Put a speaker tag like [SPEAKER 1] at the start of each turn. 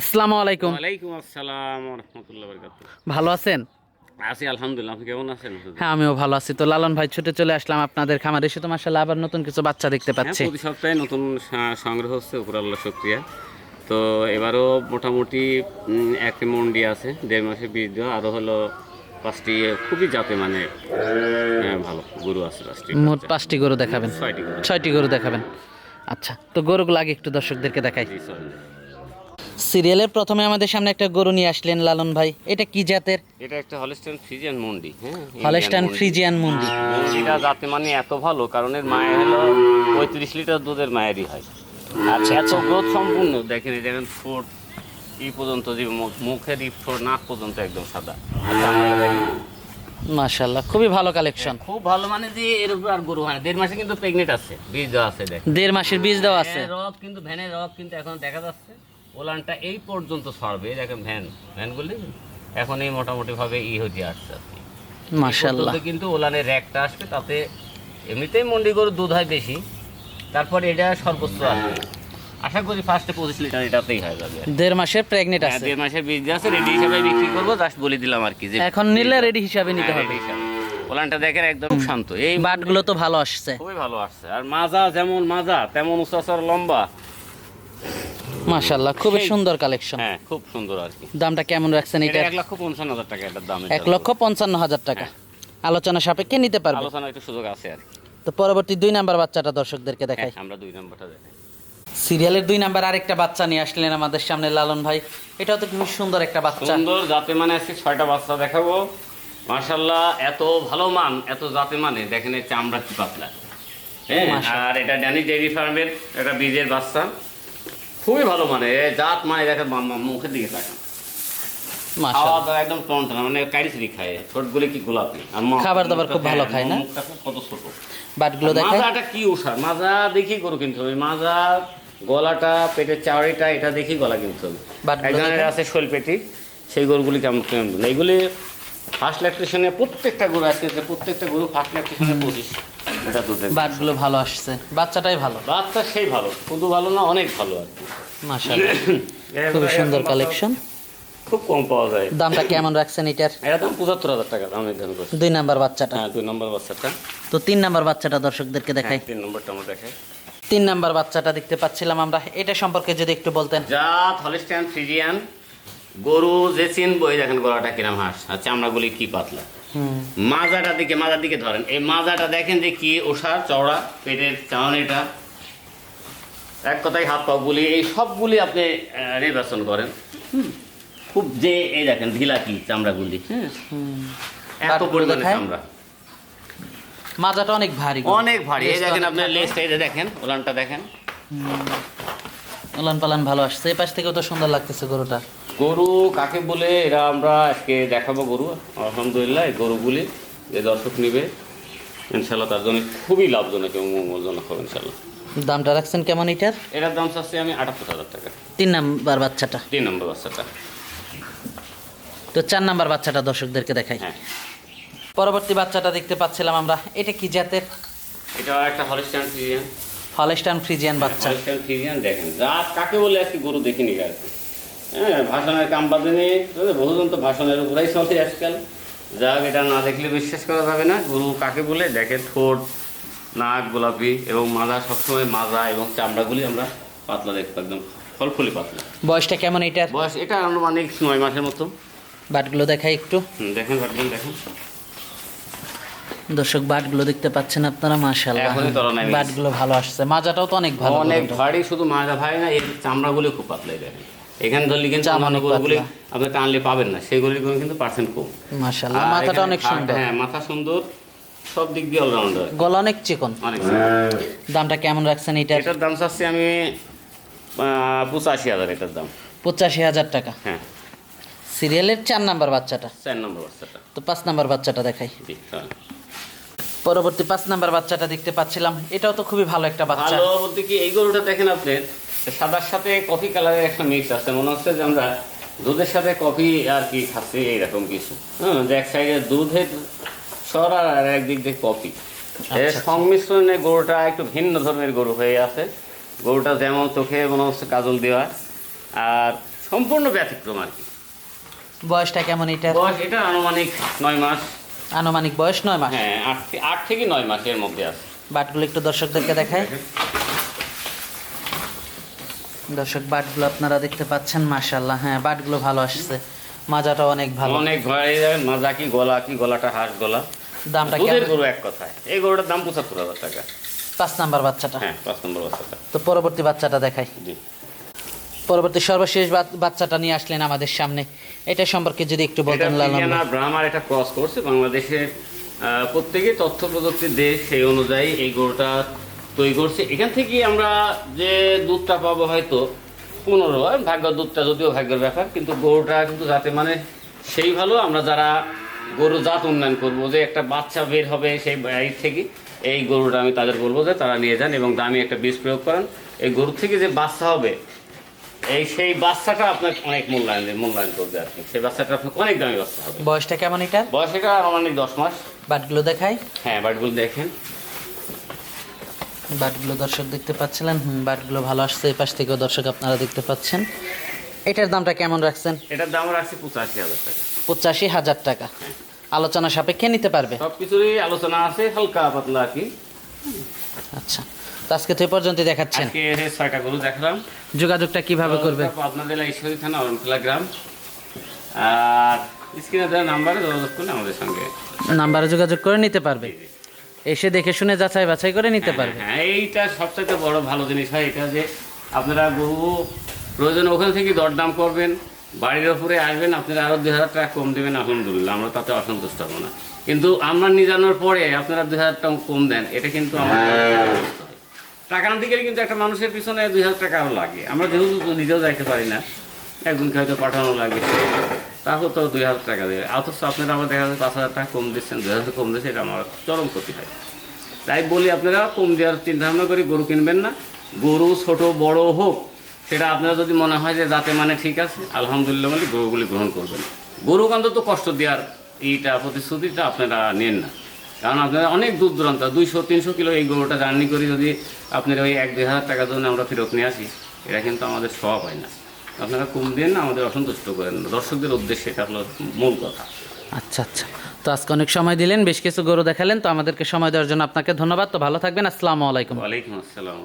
[SPEAKER 1] আসসালামু আলাইকুম।
[SPEAKER 2] ওয়ালাইকুম আসসালাম রহমতুল্লাহ
[SPEAKER 1] ভালো আছেন?
[SPEAKER 2] আছি আলহামদুলিল্লাহ। আপনি কেমন আছেন
[SPEAKER 1] হ্যাঁ আমিও ভালো আছি। তো লালন ভাই ছুটে চলে আসলাম আপনাদের খামারে। এসে তো মাসাল্লাহ আবার নতুন কিছু বাচ্চা দেখতে
[SPEAKER 2] হ্যাঁ
[SPEAKER 1] পাচ্ছি।
[SPEAKER 2] প্রতি সপ্তাহে নতুন সংগ্রহ হচ্ছে উপর আল্লাহ শুক্রিয়া। তো এবারও মোটামুটি একটি মন্ডি আছে দেড় মাসের বীজ দেওয়া আরও হলো পাঁচটি খুবই জাতে মানে হ্যাঁ, ভালো গরু আছে পাঁচটি
[SPEAKER 1] মোট পাঁচটি গরু দেখাবেন।
[SPEAKER 2] ছয়টি গরু।
[SPEAKER 1] ছয়টি গরু দেখাবেন। আচ্ছা তো গরুগুলো আগে একটু দর্শকদেরকে দেখাই। সিরিয়ালের প্রথমে আমাদের সামনে একটা গরু নিয়ে আসলেন লালন ভাই। এটা কি জাতের?
[SPEAKER 2] এটা একটা হলস্টাইন ফ্রিজিয়ান মন্ডি হ্যাঁ?
[SPEAKER 1] হলস্টাইন ফ্রিজিয়ান মুন্ডি।
[SPEAKER 2] মন্ডিটা জাতে মানে এত ভালো কারণ এর মায়ের হলো পঁয়ত্রিশ লিটার দুধের মায়েরই হয়। আর এত গ্রোথ সম্পূর্ণ দেখেন এই দেখেন ঠোঁট এই পর্যন্ত যে মুখ- মুখের এই ঠোঁট নাক পর্যন্ত একদম সাদা।
[SPEAKER 1] মাশাল্লাহ খুবই ভালো কালেকশন
[SPEAKER 2] খুব ভালো মানে যে এর উপর আর গরু হয় দেড় মাসে কিন্তু প্রেগনেন্ট আছে বীজ দেওয়া আছে দেখ
[SPEAKER 1] দেড় মাসের বীজ দেওয়া আছে।
[SPEAKER 2] রক কিন্তু ভ্যানের রক কিন্তু এখন দেখা যাচ্ছে। ওলানটা এই পর্যন্ত সরবে দেখেন ভ্যান ভ্যানগুলি। এখন এই মোটামুটি ভাবে ই হতে আসছে আর কি।
[SPEAKER 1] মাশাল্লাহ
[SPEAKER 2] কিন্তু ওলানের র্যাকটা আসবে তাতে এমনিতেই মন্ডি গরুর দুধ হয় বেশি তারপরে এটা সর্বোচ্চ আসবে। আশা করি ফার্স্টে পঁচিশ লিটার এটাতেই হয়ে যাবে।
[SPEAKER 1] দেড় মাসের প্রেগনেন্ট
[SPEAKER 2] হ্যাঁ,
[SPEAKER 1] আছে।
[SPEAKER 2] দেড় মাসের বীজ আছে রেডি হিসাবে বিক্রি করব জাস্ট বলে দিলাম আর কি যে
[SPEAKER 1] এখন নিলে রেডি হিসাবে নিতে
[SPEAKER 2] হ্যাঁ,
[SPEAKER 1] হবে।
[SPEAKER 2] ওলানটা দেখেন একদম শান্ত। এই
[SPEAKER 1] বাটগুলো তো ভালো আসছে।
[SPEAKER 2] খুবই ভালো আসছে। আর মাজা যেমন মাজা তেমন উঁচাচর লম্বা।
[SPEAKER 1] মাশাল্লাহ খুবই
[SPEAKER 2] সেই-
[SPEAKER 1] সুন্দর কালেকশন
[SPEAKER 2] হ্যাঁ খুব সুন্দর আর কি।
[SPEAKER 1] দামটা কেমন রাখছেন
[SPEAKER 2] এটা
[SPEAKER 1] এটা
[SPEAKER 2] লক্ষ হাজার টাকা এটার দাম
[SPEAKER 1] লক্ষ হাজার টাকা। আলোচনা সাপেক্ষে নিতে পারবে।
[SPEAKER 2] আলোচনা একটু সুযোগ আছে আর
[SPEAKER 1] তো পরবর্তী দুই নাম্বার বাচ্চাটা দর্শকদেরকে দেখাই।
[SPEAKER 2] হ্যাঁ, আমরা দুই নম্বরটা দেখাই।
[SPEAKER 1] সিরিয়ালের দুই নাম্বার আরেকটা বাচ্চা নিয়ে আসলেন আমাদের সামনে লালন ভাই। এটাও তো খুবই সুন্দর একটা বাচ্চা।
[SPEAKER 2] সুন্দর জাতে মানে আজকে ছয়টা বাচ্চা দেখাবো। মার্শাল্লাহ এত ভালো মান এত জাতে মানে। দেখেন এই চামড়া কি পাতলা। হ্যাঁ আর এটা ড্যানি ডেইরি ফার্মের একটা বীজের বাচ্চা। খুবই ভালো মানে জাত মানে দেখেন মা- মুখের দিকে তাকান। খাওয়া দাওয়া একদম টনটনা মানে কারিচুরি খায়। ছোটগুলি কি গোলাপি আর
[SPEAKER 1] খাবার দাবার খুব ভালো
[SPEAKER 2] হ্যাঁ,
[SPEAKER 1] খায় না?
[SPEAKER 2] মুখটা কত ছোট।
[SPEAKER 1] বাটগুলো দেখাই
[SPEAKER 2] মাজাটা কি ওষার মাজা দেখি গরু কিনতে হবে। মাজা গলাটা পেটের এটা দেখি গলা কিনতে হবে। একজনের আছে সেই গরুগুলি কেমন এইগুলি ফার্স্ট ল্যাকটেশনে প্রত্যেকটা গরু আজকে প্রত্যেকটা গরু ফার্স্ট ল্যাকটেশনে পঁচিশ। এটা দুধের
[SPEAKER 1] বাটগুলো ভালো আসছে। বাচ্চাটাই ভালো।
[SPEAKER 2] বাচ্চা সেই ভালো। শুধু ভালো না অনেক ভালো আর কি।
[SPEAKER 1] মাশাআল্লাহ। খুবই সুন্দর কালেকশন
[SPEAKER 2] খুব কম পাওয়া যায়।
[SPEAKER 1] দামটা কেমন রাখছেন এটার?
[SPEAKER 2] এটা দাম পঁচাত্তর হাজার টাকা দাম নির্ধারণ করছে।
[SPEAKER 1] দুই নাম্বার বাচ্চাটা।
[SPEAKER 2] হ্যাঁ দুই নম্বর বাচ্চাটা।
[SPEAKER 1] তো তিন নাম্বার বাচ্চাটা দর্শকদেরকে দেখাই।
[SPEAKER 2] হ্যাঁ, তিন নম্বরটা আমরা দেখাই।
[SPEAKER 1] তিন নাম্বার বাচ্চাটা দেখতে পাচ্ছিলাম আমরা। এটা সম্পর্কে যদি একটু বলতেন।
[SPEAKER 2] জাত হলিস্টাইন ফ্রিজিয়ান গরু যে এই দেখেন গলাটা কিরাম হাঁস। আর চামড়াগুলি কি পাতলা।
[SPEAKER 1] হুম।
[SPEAKER 2] মাজাটার দিকে মাজার দিকে ধরেন। এই মাজাটা দেখেন যে কি ওষার চওড়া পেটের চাউনিটা এক কথায় হাত পাগুলি এই সবগুলি আপনি নির্বাচন করেন। খুব যে এই দেখেন ঢিলা কি চামড়াগুলি হ্যাঁ এত পরিমাণে চামড়া।
[SPEAKER 1] মাজাটা অনেক ভারী
[SPEAKER 2] অনেক ভারী। এই দেখেন আপনার। লেজটা এই দেখেন ওলানটা দেখেন।
[SPEAKER 1] উলান পালান ভালো আসছে। এই পাশ থেকেও তো সুন্দর লাগতেছে গরুটা।
[SPEAKER 2] গরু কাকে বলে এরা আমরা আজকে দেখাবো গরু। আলহামদুলিল্লাহ এই গরুগুলি যে দর্শক নিবে ইনশাল্লাহ তার জন্য খুবই লাভজনক এবং মঙ্গলজনক হবে ইনশাল্লাহ
[SPEAKER 1] দামটা রাখছেন কেমন এটার?
[SPEAKER 2] এটার দাম চাচ্ছি আমি আটাত্তর হাজার টাকা।
[SPEAKER 1] তিন নাম্বার বাচ্চাটা।
[SPEAKER 2] তিন নম্বর বাচ্চাটা।
[SPEAKER 1] তো চার নাম্বার বাচ্চাটা দর্শকদেরকে দেখাই।
[SPEAKER 2] হ্যাঁ।
[SPEAKER 1] পরবর্তী বাচ্চাটা দেখতে পাচ্ছিলাম আমরা। এটা কি জাতের?
[SPEAKER 2] এটা একটা হলিস্টান ফ্রিজিয়ান।
[SPEAKER 1] হলেস্টান ফ্রিজিয়ান বাচ্চা।
[SPEAKER 2] হলিস্টান ফ্রিজিয়ান দেখেন। জাত কাকে বলে আজকে গরু দেখিনি আর কি হ্যাঁ ভাষণের কাম বাজেনি বহুজন তো ভাষণের উপরেই চলছে আজকাল। যাক এটা না দেখলে বিশ্বাস করা যাবে না। গুরু কাকে বলে? দেখে ঠোঁট নাক গোলাপি এবং মাজা সবসময় মাজা এবং চামড়াগুলি আমরা পাতলা দেখব একদম ফলফুলি পাতলা।
[SPEAKER 1] বয়সটা কেমন এটার?
[SPEAKER 2] বয়স এটা আনুমানিক নয় মাসের মতো।
[SPEAKER 1] বাটগুলো দেখাই একটু।
[SPEAKER 2] দেখেন দেখেন দেখেন।
[SPEAKER 1] দর্শক বাটগুলো দেখতে পাচ্ছেন আপনারা মাশাআল্লাহ। বাটগুলো ভালো আসছে। মাজাটাও তো অনেক ভালো
[SPEAKER 2] অনেক। ভারী শুধু মাজা ভাই না এর চামড়াগুলি খুব পাতলাই দেখেন। এখানে ধরলে কিন্তু অন্যান্য গরুগুলি আপনি টানলে পাবেন না সেগুলির কোনো কিন্তু পার্সেন্ট কম।
[SPEAKER 1] মাশাআল্লাহ। মাথাটা অনেক সুন্দর।
[SPEAKER 2] হ্যাঁ মাথা সুন্দর সব দিক দিয়ে অলরাউন্ডার
[SPEAKER 1] গলা অনেক চিকন।
[SPEAKER 2] অনেক
[SPEAKER 1] দামটা কেমন রাখছেন এটার?
[SPEAKER 2] এটার দাম চাচ্ছি আমি পঁচাশি হাজার এটার দাম।
[SPEAKER 1] পঁচাশি হাজার টাকা।
[SPEAKER 2] হ্যাঁ।
[SPEAKER 1] সিরিয়ালের চার নাম্বার বাচ্চাটা।
[SPEAKER 2] চার নম্বর বাচ্চাটা।
[SPEAKER 1] তো পাঁচ নাম্বার বাচ্চাটা দেখাই। পরবর্তী পাঁচ নাম্বার বাচ্চাটা দেখতে পাচ্ছিলাম। এটাও তো খুবই ভালো একটা বাচ্চা।
[SPEAKER 2] ভালো বলতে কি এই গরুটা দেখেন আপনি সাদার সাথে কফি কালারের একটা মিক্স আছে মনে হচ্ছে যে আমরা দুধের সাথে কফি আর কি খাচ্ছি এইরকম কিছু। হ্যাঁ যে এক সাইডে দুধের সর আর একদিক দিয়ে কফি। এর
[SPEAKER 1] আচ্ছা।
[SPEAKER 2] সংমিশ্রণে গরুটা একটু ভিন্ন ধরনের গরু হয়ে আছে। গরুটা যেমন চোখে মনে হচ্ছে কাজল দেওয়া আর সম্পূর্ণ ব্যতিক্রম আর কি।
[SPEAKER 1] বয়সটা কেমন এটা?
[SPEAKER 2] বয়স এটা আনুমানিক নয় মাস।
[SPEAKER 1] আনুমানিক বয়স নয় মাস।
[SPEAKER 2] হ্যাঁ আট আট থেকে নয় মাসের মধ্যে আছে।
[SPEAKER 1] বাটগুলো একটু দর্শকদেরকে দেখায় দর্শক বাটগুলো আপনারা দেখতে পাচ্ছেন মাশাল্লাহ হ্যাঁ বাটগুলো ভালো আসছে। মাজাটা অনেক ভালো।
[SPEAKER 2] অনেক মাজা কি গলা কি গলাটা হাঁস গলা?
[SPEAKER 1] দামটা
[SPEAKER 2] দুধের গরু এক কথায়। এই গরুটার দাম পঁচাত্তর হাজার টাকা।
[SPEAKER 1] পাঁচ নাম্বার বাচ্চাটা?
[SPEAKER 2] হ্যাঁ পাঁচ নম্বর বাচ্চাটা।
[SPEAKER 1] তো পরবর্তী বাচ্চাটা দেখাই।
[SPEAKER 2] জি।
[SPEAKER 1] পরবর্তী সর্বশেষ বাচ্চাটা নিয়ে আসলেন আমাদের সামনে। এটা সম্পর্কে যদি একটু বলতেন লালন
[SPEAKER 2] ব্রাহ্মার এটা ক্রস করছে। প্রত্যেকে তথ্য প্রযুক্তির দেশ সেই অনুযায়ী এই গরুটা তৈরি করছে। এখান থেকে আমরা যে দুধটা পাবো হয়তো পনেরো ভাগ্য দুধটা যদিও ভাগ্যের ব্যাপার কিন্তু গরুটা কিন্তু যাতে মানে সেই ভালো আমরা যারা গরু জাত উন্নয়ন করব যে একটা বাচ্চা বের হবে সেই বাড়ির থেকে এই গরুটা আমি তাদের বলব যে তারা নিয়ে যান এবং দামি একটা বীজ প্রয়োগ করেন। এই গরু থেকে যে বাচ্চা হবে এই সেই বাচ্চাটা আপনাকে অনেক মূল্যায়ন মূল্যায়ন করবে আর কি। সেই বাচ্চাটা আপনাকে অনেক দামি বাচ্চা হবে।
[SPEAKER 1] বয়সটা কেমন এটার?
[SPEAKER 2] বয়স এটা আনুমানিক দশ মাস।
[SPEAKER 1] বাটগুলো দেখাই।
[SPEAKER 2] হ্যাঁ বাটগুলো দেখেন।
[SPEAKER 1] বাটগুলো দর্শক দেখতে পাচ্ছিলেন। হুম বাটগুলো ভালো আসছে। এই পাশ থেকেও দর্শক আপনারা দেখতে পাচ্ছেন। এটার দামটা কেমন রাখছেন?
[SPEAKER 2] এটার দাম রাখছি পঁচাশি হাজার টাকা।
[SPEAKER 1] পঁচাশি হাজার টাকা। আলোচনা সাপেক্ষে নিতে পারবে?
[SPEAKER 2] সব কিছুরই আলোচনা আছে হালকা পাতলা আর কি।
[SPEAKER 1] আচ্ছা। তো আজকে তো এই পর্যন্ত দেখাচ্ছেন।
[SPEAKER 2] আজকে এই ছয়টা গরু দেখলাম।
[SPEAKER 1] যোগাযোগটা কীভাবে করবে?
[SPEAKER 2] পাবনা জেলা ঈশ্বরী থানা অরণখোলা গ্রাম। আর স্ক্রিনে দেওয়া নাম্বারে যোগাযোগ করলে আমাদের সঙ্গে।
[SPEAKER 1] নাম্বারে যোগাযোগ করে নিতে পারবে। এসে দেখে শুনে যাচাই বাছাই করে নিতে পারবে।
[SPEAKER 2] হ্যাঁ এইটা সবচেয়ে বড় ভালো জিনিস হয় এটা যে আপনারা গরু প্রয়োজন ওখান থেকে দরদাম করবেন বাড়ির ওপরে আসবেন আপনারা আরও দুই হাজার টাকা কম দেবেন আলহামদুলিল্লাহ আমরা তাতে অসন্তুষ্ট হব না। কিন্তু আমরা নিয়ে জানার পরে আপনারা দুই হাজার টাকা কম দেন এটা কিন্তু আমার টাকা আনতে গেলে কিন্তু একটা মানুষের পিছনে দুই হাজার টাকা আরও লাগে। আমরা যেহেতু নিজেও যাইতে পারি না একজনকে হয়তো পাঠানো লাগে। তাহলে তো দুই হাজার টাকা দেবে অথচ আপনারা আমার দেখা যাচ্ছে পাঁচ হাজার টাকা কম দিচ্ছেন, দুই হাজার কম দিচ্ছে এটা আমার চরম ক্ষতি হয়। তাই বলি আপনারা, কম দেওয়ার চিন্তা ভাবনা করে, গরু কিনবেন না। গরু ছোট, বড় হোক, সেটা আপনারা যদি মনে হয় যে যাতে মানে ঠিক আছে, আলহামদুলিল্লাহ বলে গরুগুলি গ্রহণ করবেন। গরু অন্তত কষ্ট দেওয়ার এইটা, প্রতিশ্রুতিটা আপনারা নেন না। কারণ আপনারা অনেক দূর দূরান্ত, দুইশো, তিনশো কিলো এই গরুটা জার্নি করি যদি আপনারা ওই এক, দুই হাজার টাকার জন্য আমরা ফেরত নিয়ে আসি, এটা কিন্তু আমাদের সব হয় না। আপনারা কম দেন না আমাদের অসন্তুষ্ট করেন না। দর্শকদের উদ্দেশ্যে এটা হলো মূল কথা।
[SPEAKER 1] আচ্ছা আচ্ছা। তো আজকে অনেক সময় দিলেন বেশ কিছু গরু দেখালেন তো আমাদেরকে সময় দেওয়ার জন্য আপনাকে ধন্যবাদ। তো ভালো থাকবেন আসসালামু আলাইকুম।
[SPEAKER 2] ওয়ালাইকুম আসসালাম।